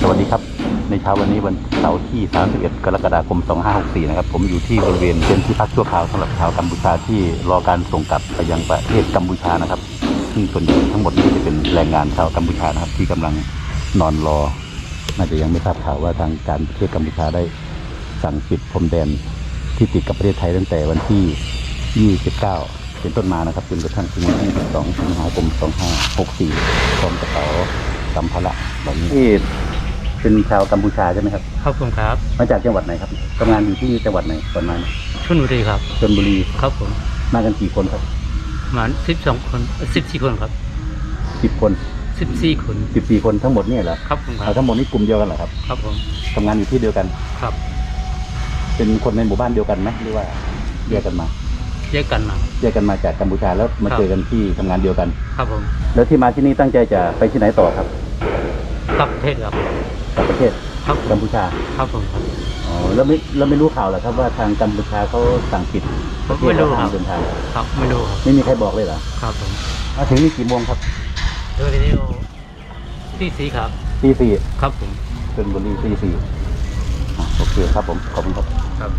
สวัสดีครับ ในเช้าวันนี้วันเสาร์ที่ 31 กรกฎาคม 2564 นะครับ ผมอยู่ที่บริเวณเป็นที่พักชั่วคราวสำหรับชาวกัมพูชาที่รอการส่งกลับไปยังประเทศกัมพูชานะครับ ซึ่งส่วนใหญ่ทั้งหมดนี้จะเป็นแรงงานชาวกัมพูชานะครับที่กำลังนอนรอ น่าจะยังไม่ทราบข่าวว่าทางการประเทศกัมพูชาได้สั่งปิดพรมแดนที่ติดกับประเทศไทยตั้งแต่วันที่ 29 เป็นต้นมานะครับจนกระทั่งถึงวันที่ 12 สิงหาคม 2564พร้อมกระเป๋าสัมภาระเหล่านี้ เป็นชาวกัมพูชาใช่ไหมครับ ครับผมครับมาจากจังหวัดไหนครับทำงานอยู่ที่จังหวัดไหนก่อนมาชลบุรีครับชลบุรีครับผมมากันกี่คนครับประมาณสิบสองคนสิบสี่คนครับสิบคนสิบสี่คนสิบสี่คนทั้งหมดเนี่ยเหรอครับผมคเอารับทั้งหมดนี่กลุ่มเดียวกันเหรอครับครับผมทำงานอยู่ที่เดียวกันครับ เป็นคนในหมู่บ้านเดียวกันไหมหรือว่าแยกกันมาแยกกันนะแยกกันมาจากกัมพูชาแล้วมาครับเจอกันที่ทำงานเดียวกัน ครับผม แล้วที่มาที่นี่ตั้งใจจะไปที่ไหนต่อครับกลับประเทศครับ กลับประเทศครับผกัมมพูชาครับผมครับอ๋อแล้วไม่แล้วไม่รู้ข่าวเหรอครับว่าทางกัมพูชาเขาสั่งปิดประเทศไม่รู้และครัทาบงเดินทางครับไม่รู้ครับไม่มีใครบอกเลยเหรอครับผมมาถึงนี่กี่โมงครับเดี๋ยวเดี๋ยวที่สีครับ ตีสี่ครับผมชลบุรีตีสี่อะโอเคครับผมขอบคุณครับ ครับ